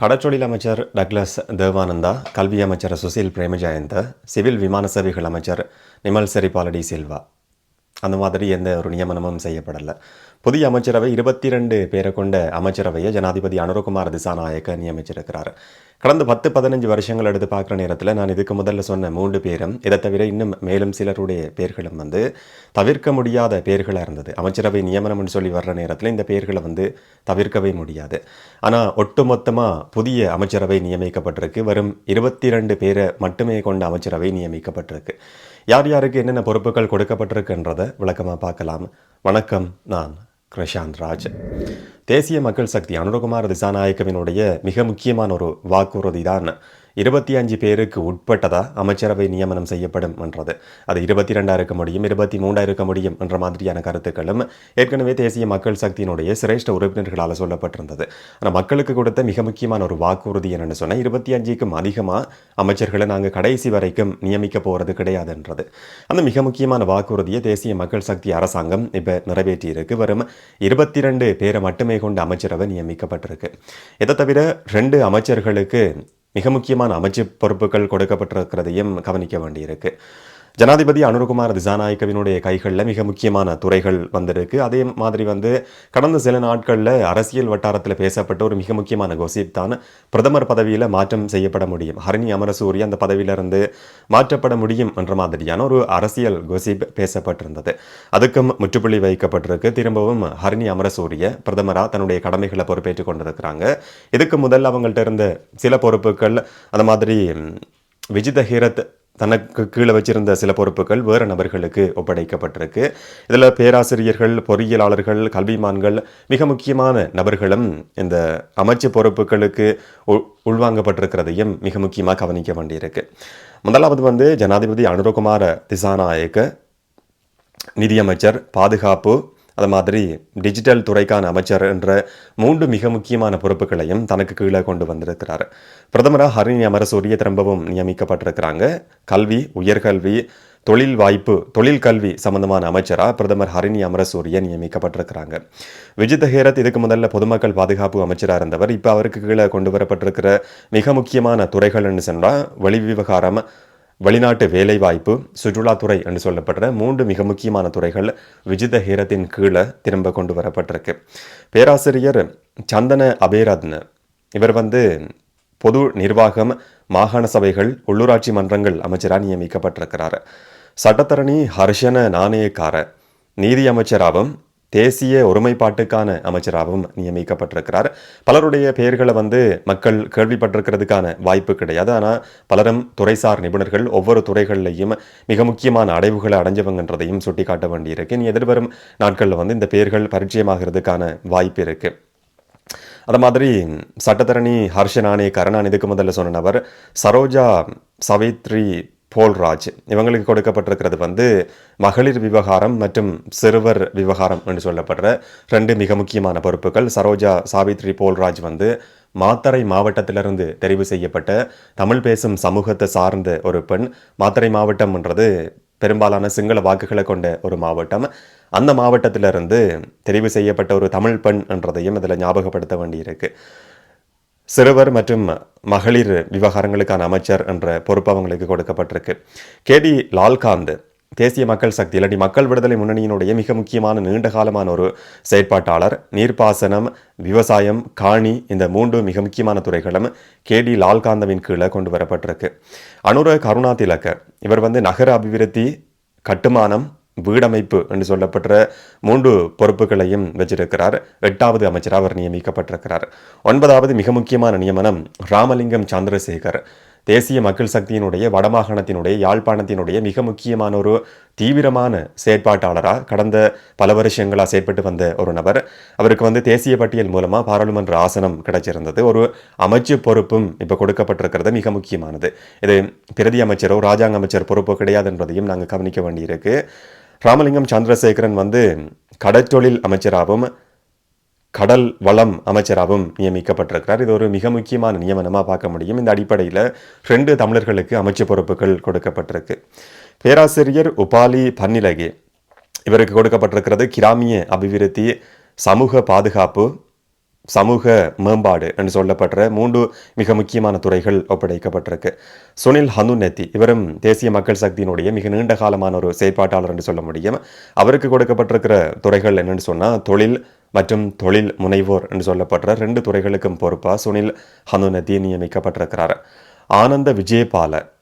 கடற்றொழில் அமைச்சர் டக்ளஸ் தேவானந்தா கல்வி அமைச்சர் சுசில் பிரேமஜயந்த சிவில் விமான சேவைகள் அமைச்சர் நிமல் செரிபாலடி சில்வா. அந்த மாதிரி எந்த ஒரு நியமனமும் செய்யப்படலை. புதிய அமைச்சரவை இருபத்தி ரெண்டு பேரை கொண்ட அமைச்சரவையை ஜனாதிபதி அனுரகுமார் திசாநாயக்க நியமிச்சிருக்கிறார். கடந்த பத்து பதினஞ்சு வருஷங்கள் எடுத்து பார்க்குற நேரத்தில் நான் இதுக்கு முதல்ல சொன்ன மூன்று பேரும் இதை தவிர இன்னும் மேலும் சிலருடைய பேர்களும் வந்து தவிர்க்க முடியாத பேர்களாக இருந்தது. அமைச்சரவை நியமனம்னு சொல்லி வர்ற நேரத்தில் இந்த பேர்களை வந்து தவிர்க்கவே முடியாது. ஆனால் ஒட்டுமொத்தமாக புதிய அமைச்சரவை நியமிக்கப்பட்டிருக்கு. வரும் இருபத்தி ரெண்டு பேரை மட்டுமே கொண்ட அமைச்சரவை நியமிக்கப்பட்டிருக்கு. யார் யாருக்கு என்னென்ன பொறுப்புகள் கொடுக்கப்பட்டிருக்குன்றதை விளக்கமாக பார்க்கலாம். வணக்கம் நான் கிருஷாந்த் ராஜ். தேசிய மக்கள் சக்தி அனுரகுமார் திசாநாயக்கவினுடைய மிக முக்கியமான ஒரு வாக்குறுதி தான் இருபத்தி அஞ்சு பேருக்கு உட்பட்டதாக அமைச்சரவை நியமனம் செய்யப்படும் என்றது. அது இருபத்தி ரெண்டாக இருக்க முடியும் இருபத்தி மூன்றாக இருக்க முடியும் என்ற மாதிரியான கருத்துக்களும் ஏற்கனவே தேசிய மக்கள் சக்தியினுடைய சிரேஷ்ட உறுப்பினர்களால் சொல்லப்பட்டிருந்தது. ஆனால் மக்களுக்கு கொடுத்த மிக முக்கியமான ஒரு வாக்குறுதி என்னென்னு சொன்னால் இருபத்தி அஞ்சுக்கும் அதிகமாக அமைச்சர்களை நாங்கள் கடைசி வரைக்கும் நியமிக்க போகிறது கிடையாதுன்றது. அந்த மிக முக்கியமான வாக்குறுதியை தேசிய மக்கள் சக்தி அரசாங்கம் இப்போ நிறைவேற்றியிருக்கு. வரும் இருபத்தி ரெண்டு பேரை மட்டுமே கொண்டு அமைச்சரவை நியமிக்கப்பட்டிருக்கு. இதை தவிர ரெண்டு அமைச்சர்களுக்கு மிக முக்கியமான அமைச்சு பொறுப்புகள் கொடுக்கப்பட்டிருக்கிறதையும் கவனிக்க வேண்டியிருக்கு. ஜனாதிபதி அனுருகுமார் திசாநாயக்கவினுடைய கைகளில் மிக முக்கியமான துறைகள் வந்திருக்கு. அதே மாதிரி வந்து கடந்த சில நாட்களில் அரசியல் வட்டாரத்தில் பேசப்பட்ட ஒரு மிக முக்கியமான கோசிப் தான் பிரதமர் பதவியில் மாற்றம் செய்யப்பட முடியும். ஹரணி அமரசூரி அந்த பதவியிலிருந்து மாற்றப்பட முடியும் என்ற மாதிரியான ஒரு அரசியல் கோசிப் பேசப்பட்டிருந்தது. அதுக்கும் முற்றுப்புள்ளி வைக்கப்பட்டிருக்கு. திரும்பவும் ஹரணி அமரசூரிய பிரதமராக தன்னுடைய கடமைகளை பொறுப்பேற்றுக் கொண்டிருக்கிறாங்க. இதுக்கு முதல்ல அவங்கள்ட்ட இருந்த சில பொறுப்புகள். அந்த மாதிரி விஜித ஹீரத் தனக்கு கீழே வச்சிருந்த சில பொறுப்புகள் வேறு நபர்களுக்கு ஒப்படைக்கப்பட்டிருக்கு. இதில் பேராசிரியர்கள் பொறியியலாளர்கள் கல்விமான்கள் மிக முக்கியமான நபர்களும் இந்த அமைச்சு பொறுப்புகளுக்கு உள் உள்வாங்கப்பட்டிருக்கிறதையும் மிக முக்கியமாக கவனிக்க வேண்டியிருக்கு. முதலாவது வந்து ஜனாதிபதி அனுரகுமார திசாநாயக்க நிதியமைச்சர் பாதுகாப்பு அது மாதிரி டிஜிட்டல் துறைக்கான அமைச்சர் என்ற மூன்று மிக முக்கியமான பொறுப்புகளையும் தனக்கு கீழே கொண்டு வந்திருக்கிறார். பிரதமராக ஹரிணி அமரசூரிய திரும்பவும் நியமிக்கப்பட்டிருக்கிறாங்க. கல்வி உயர்கல்வி தொழில் வாய்ப்பு தொழில் கல்வி சம்பந்தமான அமைச்சராக பிரதமர் ஹரிணி அமரசூரிய நியமிக்கப்பட்டிருக்கிறாங்க. விஜய் ஹேரத் இதுக்கு முதல்ல பொதுமக்கள் பாதுகாப்பு அமைச்சராக இருந்தவர். இப்போ அவருக்கு கீழே கொண்டு வரப்பட்டிருக்கிற மிக முக்கியமான துறைகள்னு சொன்னால் வெளி விவகாரம் வெளிநாட்டு வேலைவாய்ப்பு சுற்றுலாத்துறை என்று சொல்லப்படுற மூன்று மிக முக்கியமான துறைகள் விஜித ஹீரத்தின் கீழே திரும்ப கொண்டு வரப்பட்டிருக்கு. பேராசிரியர் சந்தன அபேரத்ன இவர் வந்து பொது நிர்வாகம் மாகாண சபைகள் உள்ளூராட்சி மன்றங்கள் அமைச்சராக நியமிக்கப்பட்டிருக்கிறார். சட்டத்தரணி ஹர்ஷன நாணயக்கார நீதி அமைச்சராகவும் தேசிய ஒருமைப்பாட்டுக்கான அமைச்சராகவும் நியமிக்கப்பட்டிருக்கிறார். பலருடைய பெயர்களை வந்து மக்கள் கேள்விப்பட்டிருக்கிறதுக்கான வாய்ப்பு கிடையாது. ஆனால் பலரும் துறைசார் நிபுணர்கள் ஒவ்வொரு துறைகள்லையும் மிக முக்கியமான அடைவுகளை அடைஞ்சவங்கன்றதையும் சுட்டிக்காட்ட வேண்டியிருக்கு. இனி எதிர்வரும் நாட்களில் வந்து இந்த பெயர்கள் பரிச்சயமாகிறதுக்கான வாய்ப்பு இருக்குது அது மாதிரி சட்டத்தரணி ஹர்ஷ நாணயக்காரன் முதல்ல சொன்ன நபர் சரோஜா சவித்ரி போல்ராஜ் இவங்களுக்கு கொடுக்கப்பட்டிருக்கிறது வந்து மகளிர் விவகாரம் மற்றும் சிறுவர் விவகாரம் என்று சொல்லப்படுற ரெண்டு மிக முக்கியமான பொறுப்புகள். சரோஜா சாவித்ரி போல்ராஜ் வந்து மாத்தறை மாவட்டத்திலிருந்து தெரிவு செய்யப்பட்ட தமிழ் பேசும் சமூகத்தை சார்ந்த ஒரு பெண். மாத்தறை மாவட்டம்ன்றது பெரும்பாலான சிங்கள வாக்குகளை கொண்ட ஒரு மாவட்டம். அந்த மாவட்டத்திலிருந்து தெரிவு செய்யப்பட்ட ஒரு தமிழ் பெண் என்றதையும் இதில் ஞாபகப்படுத்த வேண்டியிருக்கு. சிறுவர் மற்றும் மகளிர் விவகாரங்களுக்கான அமைச்சர் என்ற பொறுப்பு அவங்களுக்கு கொடுக்கப்பட்டிருக்கு. கேடி லால்காந்த் தேசிய மக்கள் சக்தி இல்லாட்டி மக்கள் விடுதலை முன்னணியினுடைய மிக முக்கியமான நீண்ட காலமான ஒரு செயற்பாட்டாளர் நீர்ப்பாசனம் விவசாயம் காணி இந்த மூன்று மிக முக்கியமான துறைகளும் கேடி லால்காந்தவின் கீழே கொண்டு வரப்பட்டிருக்கு. அனுர கருணா திலக்கர் இவர் வந்து நகர அபிவிருத்தி கட்டுமானம் வீடமைப்பு என்று சொல்லப்பட்ட மூன்று பொறுப்புகளையும் வச்சிருக்கிறார். எட்டாவது அமைச்சராக அவர் நியமிக்கப்பட்டிருக்கிறார். ஒன்பதாவது மிக முக்கியமான நியமனம் ராமலிங்கம் சந்திரசேகர். தேசிய மக்கள் சக்தியினுடைய வடமாகாணத்தினுடைய யாழ்ப்பாணத்தினுடைய மிக முக்கியமான ஒரு தீவிரமான செயற்பாட்டாளராக கடந்த பல வருஷங்களாக செயற்பட்டு வந்த ஒரு நபர். அவருக்கு வந்து தேசிய பட்டியல் மூலமாக பாராளுமன்ற ஆசனம் கிடைச்சிருந்தது. ஒரு அமைச்சு பொறுப்பும் இப்போ கொடுக்கப்பட்டிருக்கிறது மிக முக்கியமானது. இது பிரதி அமைச்சரோ ராஜாங்க அமைச்சர் பொறுப்போ கிடையாது என்பதையும் நாங்கள் கவனிக்க வேண்டியிருக்கு. ராமலிங்கம் சந்திரசேகரன் வந்து கடற்றொழில் அமைச்சராகவும் கடல் வளம் அமைச்சராகவும் நியமிக்கப்பட்டிருக்கிறார். இது ஒரு மிக முக்கியமான நியமனமாக பார்க்க முடியும். இந்த அடிப்படையில் ரெண்டு தமிழர்களுக்கு அமைச்சு பொறுப்புகள் கொடுக்கப்பட்டிருக்கு. பேராசிரியர் உபாலி பன்னிலகே இவருக்கு கொடுக்கப்பட்டிருக்கிறது கிராமிய அபிவிருத்தி சமூக பாதுகாப்பு சமூக மேம்பாடு என்று சொல்லப்பட்ட மூன்று மிக முக்கியமான துறைகள் ஒப்படைக்கப்பட்டிருக்கு. சுனில் ஹனுநெத்தி இவரும் தேசிய மக்கள் சக்தியினுடைய மிக நீண்ட காலமான ஒரு செயற்பாட்டாளர் என்று சொல்ல முடியும். அவருக்கு கொடுக்கப்பட்டிருக்கிற துறைகள் என்னென்னு சொன்னால் தொழில் மற்றும் தொழில் முனைவோர் என்று சொல்லப்பட்ட ரெண்டு துறைகளுக்கும் பொறுப்பாக சுனில் ஹனுநெத்தி நியமிக்கப்பட்டிருக்கிறார். ஆனந்த விஜயபால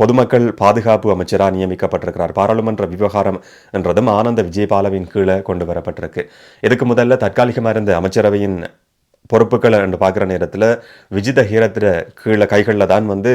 பொதுமக்கள் பாதுகாப்பு அமைச்சராக நியமிக்கப்பட்டிருக்கிறார். பாராளுமன்ற விவகாரம் என்றதும் ஆனந்த விஜயபாலவின் கீழே கொண்டு வரப்பட்டிருக்கு. இதுக்கு முதல்ல தற்காலிகமாக இருந்த அமைச்சரவையின் பொறுப்புகள் என்று பார்க்குற நேரத்தில் விஜித ஹீரத்திர கீழே கைகளில் தான் வந்து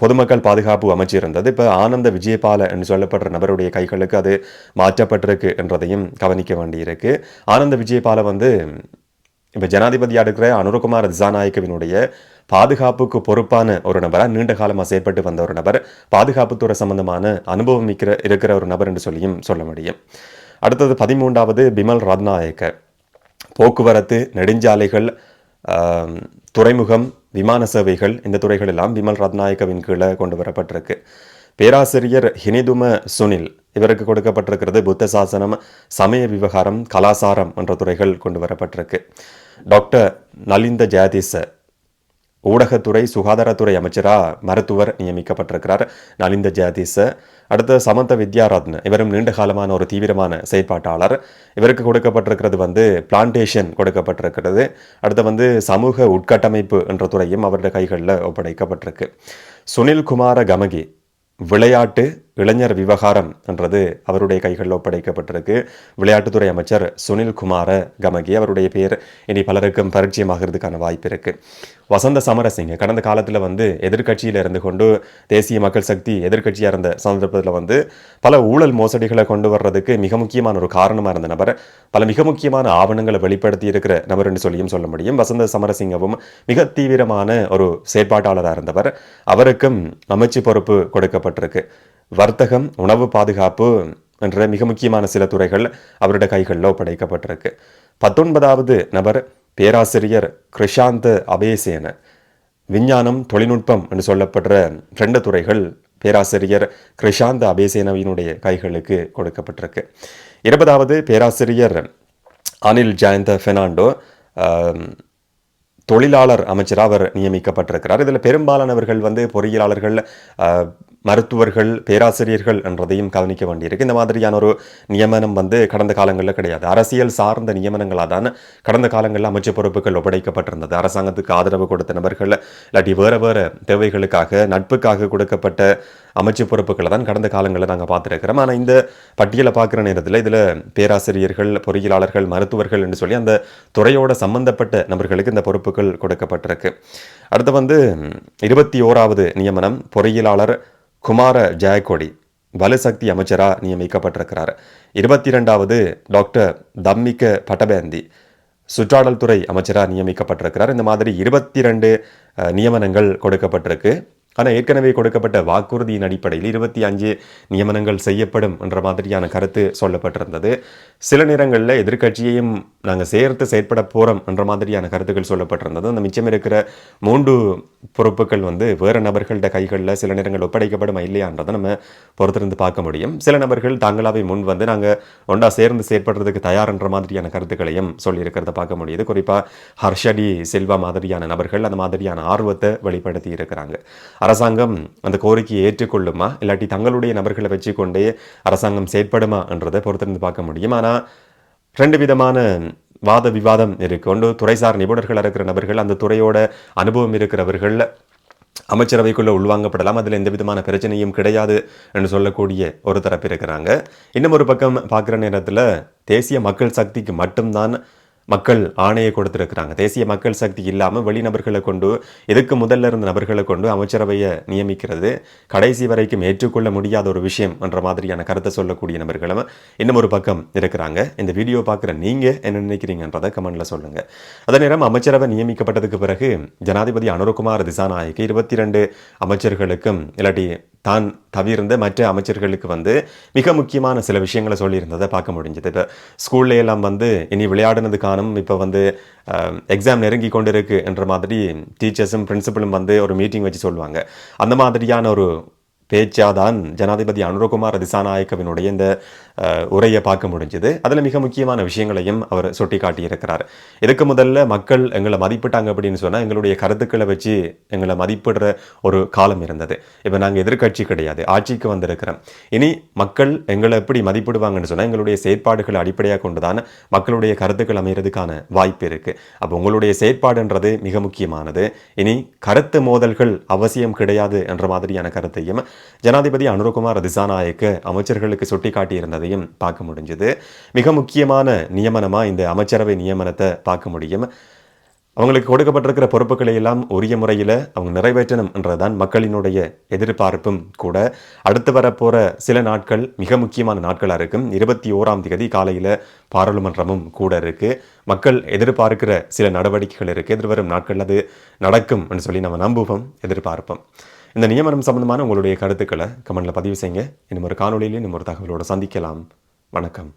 பொதுமக்கள் பாதுகாப்பு அமைச்சு இருந்தது. இப்போ ஆனந்த விஜயபால என்று சொல்லப்படுற நபருடைய கைகளுக்கு அது மாற்றப்பட்டிருக்கு என்றதையும் கவனிக்க வேண்டியிருக்கு. ஆனந்த விஜயபால வந்து இப்போ ஜனாதிபதியாக இருக்கிற அனுரகுமார் திசாநாயக்கவினுடைய பாதுகாப்புக்கு பொறுப்பான ஒரு நபராக நீண்ட காலமாக செயற்பட்டு வந்த ஒரு நபர் பாதுகாப்புத்துறை சம்பந்தமான அனுபவம் இருக்கிற இருக்கிற ஒரு நபர் என்று சொல்லியும் சொல்ல முடியும். அடுத்தது பதிமூன்றாவது பிமல் ரத்நாயக்க. போக்குவரத்து நெடுஞ்சாலைகள் துறைமுகம் விமான சேவைகள் இந்த துறைகள் எல்லாம் விமல் ரத்நாயக்கவின் கீழே கொண்டு வரப்பட்டிருக்கு. பேராசிரியர் ஹினிதும சுனில் இவருக்கு கொடுக்கப்பட்டிருக்கிறது புத்த சாசனம் சமய விவகாரம் கலாசாரம் என்ற துறைகள் கொண்டு வரப்பட்டிருக்கு. டாக்டர் நலிந்த ஜாதிச ஊடகத்துறை சுகாதாரத்துறை அமைச்சராக மருத்துவர் நியமிக்கப்பட்டிருக்கிறார். நலிந்த ஜெயதிச. அடுத்த சமந்த வித்யாரத்ன. இவரும் நீண்ட காலமான ஒரு தீவிரமான செயற்பாட்டாளர். இவருக்கு கொடுக்கப்பட்டிருக்கிறது வந்து பிளான்டேஷன் கொடுக்கப்பட்டிருக்கிறது. அடுத்து வந்து சமூக உட்கட்டமைப்பு என்ற துறையும் அவருடைய கைகளில் ஒப்படைக்கப்பட்டிருக்கு. சுனில் குமார கமகி. விளையாட்டு இளைஞர் விவகாரம் என்றது அவருடைய கைகளில் ஒப்படைக்கப்பட்டிருக்கு. விளையாட்டுத்துறை அமைச்சர் சுனில் குமார கமகி அவருடைய பேர் இனி பலருக்கும் பரிச்சயமாகிறதுக்கான வாய்ப்பு இருக்கு. வசந்த சமரசிங்க கடந்த காலத்தில் வந்து எதிர்க்கட்சியில் இருந்து கொண்டு தேசிய மக்கள் சக்தி எதிர்க்கட்சியாக இருந்த சந்தர்ப்பத்தில் வந்து பல ஊழல் மோசடிகளை கொண்டு வர்றதுக்கு மிக முக்கியமான ஒரு காரணமாக இருந்த நபர் பல மிக முக்கியமான ஆவணங்களை வெளிப்படுத்தி இருக்கிற நபர் என்று சொல்லியும் சொல்ல முடியும். வசந்த சமரசிங்கவும் மிக தீவிரமான ஒரு செயற்பாட்டாளராக இருந்தவர். அவருக்கும் அமைச்சு பொறுப்பு கொடுக்கப்பட்டிருக்கு. வர்த்தகம் உணவு பாதுகாப்பு என்ற மிக முக்கியமான சில துறைகள் அவருடைய கைகளில் ஒப்படைக்கப்பட்டிருக்கு. பத்தொன்பதாவது நபர் பேராசிரியர் கிருஷாந்த் அபேசேன. விஞ்ஞானம் தொழில்நுட்பம் என்று சொல்லப்படுற ரெண்டு துறைகள் பேராசிரியர் கிருஷாந்த் அபேசேனவினுடைய கைகளுக்கு கொடுக்கப்பட்டிருக்கு. இருபதாவது பேராசிரியர் அனில் ஜெயந்த ஃபெர்னாண்டோ தொழிலாளர் அமைச்சராக அவர் நியமிக்கப்பட்டிருக்கிறார். இதில் பெரும்பாலானவர்கள் வந்து பொறியியலாளர்கள் மருத்துவர்கள் பேராசிரியர்கள் என்றதையும் கவனிக்க வேண்டியிருக்கு. இந்த மாதிரியான ஒரு நியமனம் வந்து கடந்த காலங்களில் கிடையாது. அரசியல் சார்ந்த நியமனங்களாக தான் கடந்த காலங்களில் அமைச்சு பொறுப்புகள் ஒப்படைக்கப்பட்டிருந்தது. அரசாங்கத்துக்கு ஆதரவு கொடுத்த நபர்கள் இல்லாட்டி வேறு வேறு தேவைகளுக்காக நட்புக்காக கொடுக்கப்பட்ட அமைச்சு பொறுப்புகளை தான் கடந்த காலங்களில் நாங்கள் பார்த்துருக்கிறோம். ஆனால் இந்த பட்டியலை பார்க்குற நேரத்தில் இதில் பேராசிரியர்கள் பொறியியலாளர்கள் மருத்துவர்கள் என்று சொல்லி அந்த துறையோட சம்பந்தப்பட்ட நபர்களுக்கு இந்த பொறுப்புகள் கொடுக்கப்பட்டிருக்கு. அடுத்து வந்து இருபத்தி ஓராவது நியமனம் பொறியியலாளர் குமார ஜெயக்கொடி வலுசக்தி அமைச்சராக நியமிக்கப்பட்டிருக்கிறார். இருபத்தி ரெண்டாவது டாக்டர் தம்மிக்க பட்டபேந்தி சுற்றாடல் துறை அமைச்சராக நியமிக்கப்பட்டிருக்கிறார். இந்த மாதிரி இருபத்தி ரெண்டு நியமனங்கள் கொடுக்கப்பட்டிருக்கு. ஆனால் ஏற்கனவே கொடுக்கப்பட்ட வாக்குறுதியின் அடிப்படையில் இருபத்தி அஞ்சு நியமனங்கள் செய்யப்படும் என்ற மாதிரியான கருத்து சொல்லப்பட்டிருந்தது. சில நேரங்களில் எதிர்க்கட்சியையும் நாங்கள் சேர்த்து செயற்பட போகிறோம் என்ற மாதிரியான கருத்துக்கள் சொல்லப்பட்டிருந்தது. அந்த மிச்சம் இருக்கிற மூன்று பொறுப்புகள் வந்து வேறு நபர்கள்ட கைகளில் சில நேரங்கள் ஒப்படைக்கப்படும் இல்லையான்றதை நம்ம பொறுத்திருந்து பார்க்க முடியும். சில நபர்கள் தாங்களாவே முன் வந்து நாங்கள் ஒன்றா சேர்ந்து செயற்படுறதுக்கு தயார்ன்ற மாதிரியான கருத்துக்களையும் சொல்லியிருக்கிறத பார்க்க முடியுது. குறிப்பாக ஹர்ஷடி செல்வா மாதிரியான நபர்கள் அந்த மாதிரியான ஆர்வத்தை வெளிப்படுத்தி இருக்கிறாங்க. அரசாங்கம் அந்த கோரிக்கையை ஏற்றுக்கொள்ளுமா? இல்லாட்டி தங்களுடைய நபர்களை வச்சுக்கொண்டே அரசாங்கம் செயற்படுமா என்றதை பொறுத்திருந்து பார்க்க முடியும். ஆனால் ரெண்டு விதமான வாத விவாதம் இருக்கு. ஒன்று துறைசார் நிபுணர்கள் இருக்கிற நபர்கள் அந்த துறையோட அனுபவம் இருக்கிறவர்கள் அமைச்சரவைக்குள்ளே உள்வாங்கப்படலாம். அதில் எந்த விதமான பிரச்சனையும் கிடையாது என்று சொல்லக்கூடிய ஒரு தரப்பு இருக்கிறாங்க. இன்னும் ஒரு பக்கம் பார்க்குற நேரத்தில் தேசிய மக்கள் சக்திக்கு மட்டும்தான் மக்கள் ஆணையை கொடுத்துருக்குறாங்க. தேசிய மக்கள் சக்தி இல்லாமல் வெளிநபர்களை கொண்டு இதுக்கு முதல்ல இருந்த நபர்களை கொண்டு அமைச்சரவையை நியமிக்கிறது? கடைசி வரைக்கும் ஏற்றுக்கொள்ள முடியாத ஒரு விஷயம் என்ற மாதிரியான கருத்தை சொல்லக்கூடிய நபர்களும் இன்னும் ஒரு பக்கம் இருக்கிறாங்க. இந்த வீடியோ பார்க்குற நீங்கள் என்ன நினைக்கிறீங்கன்றதை கமெண்டில் சொல்லுங்கள் அதே நேரம் அமைச்சரவை நியமிக்கப்பட்டதுக்கு பிறகு ஜனாதிபதி அனுரகுமார் திசாநாயக்கு இருபத்தி ரெண்டு அமைச்சர்களுக்கும் இல்லாட்டி தான் தவிர்ந்த மற்ற அமைச்சர்களுக்கு வந்து மிக முக்கியமான சில விஷயங்களை சொல்லியிருந்ததை பார்க்க முடிஞ்சது. இப்போ ஸ்கூல்ல எல்லாம் வந்து இனி விளையாடுனது காணும் இப்போ வந்து எக்ஸாம் நெருங்கி கொண்டு இருக்கு என்ற மாதிரி டீச்சர்ஸும் பிரின்சிபலும் வந்து ஒரு மீட்டிங் வச்சு சொல்லுவாங்க. அந்த மாதிரியான ஒரு பேச்சாதான் ஜனாதிபதி அனுரகுமார் திசாநாயக்கவினுடைய இந்த உரையை பார்க்க முடிஞ்சது. அதில் மிக முக்கியமான விஷயங்களையும் அவர் சுட்டி காட்டியிருக்கிறார் இதுக்கு முதல்ல மக்கள் எங்களை மதிப்பிட்டாங்க அப்படின்னு சொன்னால் எங்களுடைய கருத்துக்களை வச்சு எங்களை மதிப்பிடுற ஒரு காலம் இருந்தது. இப்போ நாங்கள் எதிர்க்கட்சி கிடையாது ஆட்சிக்கு வந்திருக்கிறோம். இனி மக்கள் எங்களை எப்படி மதிப்பிடுவாங்கன்னு சொன்னால் எங்களுடைய செயற்பாடுகளை அடிப்படையாக கொண்டு தான் மக்களுடைய கருத்துக்கள் அமைகிறதுக்கான வாய்ப்பு இருக்குது அப்போ உங்களுடைய செயற்பாடுன்றது மிக முக்கியமானது. இனி கருத்து மோதல்கள் அவசியம் கிடையாது என்ற மாதிரியான கருத்தையும் ஜனாதிபதி அனுரகுமார் திசாநாயக்க அமைச்சர்களுக்கு சுட்டிக்காட்டியிருந்ததையும் பார்க்க முடிஞ்சது. மிக முக்கியமான நியமனமாக இந்த அமைச்சரவை நியமனத்தை பார்க்க முடியும். அவங்களுக்கு கொடுக்கப்பட்டிருக்கிற பொறுப்புகளை எல்லாம் உரிய முறையில் அவங்க நிறைவேற்றணும் என்றதுதான் மக்களினுடைய எதிர்பார்ப்பும் கூட. அடுத்து வரப்போகிற சில நாட்கள் மிக முக்கியமான நாட்களாக இருக்கும். இருபத்தி ஓராம் தேதி காலையில் பாராளுமன்றமும் கூட இருக்குது மக்கள் எதிர்பார்க்கிற சில நடவடிக்கைகள் இருக்குது எதிர்வரும் நாட்கள் அது நடக்கும் என்று சொல்லி நம்ம நம்புவோம் எதிர்பார்ப்போம். இந்த நியமனம் சம்பந்தமான உங்களுடைய கருத்துக்களை கமெண்டில் பதிவு செய்யுங்க. இன்னும் ஒரு காணொலியிலே இன்னும் ஒரு தகவலோடு சந்திக்கலாம். வணக்கம்.